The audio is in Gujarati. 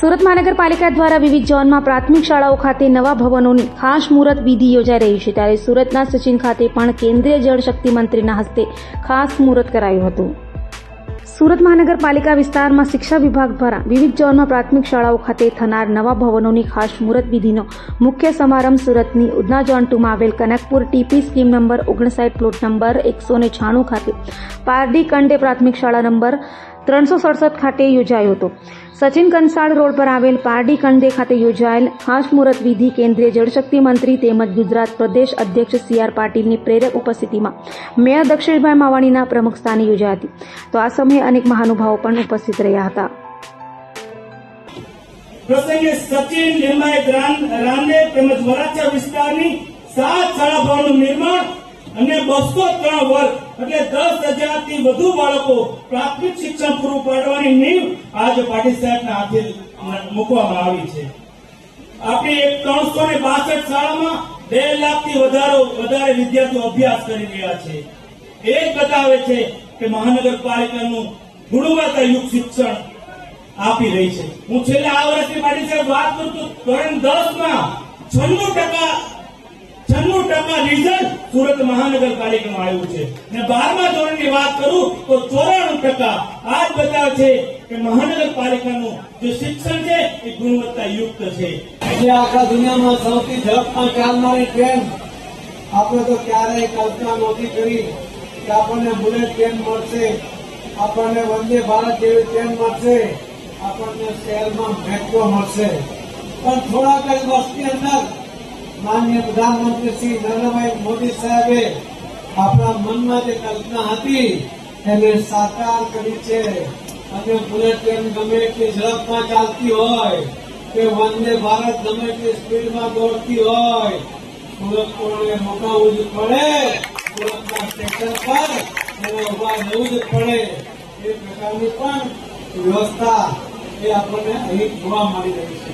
સુરત મહાનગરપાલિકા દ્વારા વિવિધ ઝોનમાં પ્રાથમિક શાળાઓ ખાતે નવા ભવનોની ખાસ મુહૂર્ત વિધિ યોજાઈ રહી છે. ત્યારે સુરતના સચિન ખાતે પણ કેન્દ્રીય જળશક્તિ મંત્રીના હસ્તે ખાસ મુહૂર્ત કરાયું હતું. સુરત મહાનગરપાલિકા વિસ્તારમાં શિક્ષા વિભાગ દ્વારા વિવિધ ઝોનમાં પ્રાથમિક શાળાઓ ખાતે થનાર નવા ભવનોની ખાસ મુહૂર્ત વિધિનો મુખ્ય સમારંભ સુરતની ઉધના ઝોન ટુમાં આવેલ કનકપુર ટીપી સ્કીમ નંબર ઓગણસાઠ પ્લોટ નંબર એકસો ને છાણું ખાતે પારડી કંડે પ્રાથમિક શાળા નંબર ત્રણસો સડસઠ ખાતે યોજાયો હતો. સચિન કંસાળ રોડ પર આવેલ પારડી કંડે ખાતે યોજાયેલ ખાસ વિધિ કેન્દ્રીય જળશક્તિ મંત્રી તેમજ ગુજરાત પ્રદેશ અધ્યક્ષ સી આર પાટીલની પ્રેરક ઉપસ્થિતિમાં મેયર દક્ષિણભાઈ માવાણીના પ્રમુખ સ્થાને યોજાઈ હતી. તો આ સમયે અનેક મહાનુભાવો પણ ઉપસ્થિત રહ્યા હતા. પ્રસંગે સચિન નિર્માયક રામદેવ તેમજ વરાછા વિસ્તારની સાત શાળા ભવનનું નિર્માણ અને બસો ત્રણ વર્ગ એટલે દસ હજારથી વધુ બાળકો પ્રાથમિક શિક્ષણ પૂરું પાડવાની નીવ આજે પાટીલ સાહેબના હાથે મૂકવામાં આવી છે. આપણી ત્રણસો ને બાસઠ શાળામાં બે લાખથી વધારો વધારે વિદ્યાર્થીઓ અભ્યાસ કરી રહ્યા છે. એ બતાવે છે કે મહાનગરપાલિકાનું ગુણવત્તાયુક્ત શિક્ષણ આપી રહી છે. હું છેલ્લા આ વર્ષની પાટીલ સાહેબ વાત કરું તો ધોરણ દસમાં છન્નું ટકા છન્નું ટકા રિઝલ્ટ સુરત મહાનગરપાલિકામાં આવ્યું છે. અને બારમા ધોરણની વાત કરું તો ચોરાણું ટકા આ જ બતાવે છે કે મહાનગરપાલિકાનું જે શિક્ષણ છે એ ગુણવત્તાયુક્ત છે. આજે આખા દુનિયામાં સૌથી ઝડપમાં ચાલનારી ટ્રેન. આપણે તો ક્યારેય કલ્પના નહોતી કરી કે આપણને બુલેટ ટ્રેન મળશે. આપણને વંદે ભારત જેવી ટ્રેન મળશે. આપણને શહેરમાં મેટ્રો મળશે. પણ થોડાક જ વર્ષની અંદર માનનીય પ્રધાનમંત્રી શ્રી નરેન્દ્રભાઈ મોદી સાહેબે આપણા મનમાં જે કલ્પના હતી, એને સાકાર કરી છે. અને બુલેટ ટ્રેન ગમે એટલી ઝડપમાં ચાલતી હોય, કે વંદે ભારત ગમે એટલી સ્પીડમાં દોડતી હોય સુરત કોણે રોકાવું જ પડે સુરતના સ્ટેશન પર એને ઊભા રહેવું જ પડે. એ પ્રકારની પણ વ્યવસ્થા એ આપણને અહીં જોવા મળી રહી છે.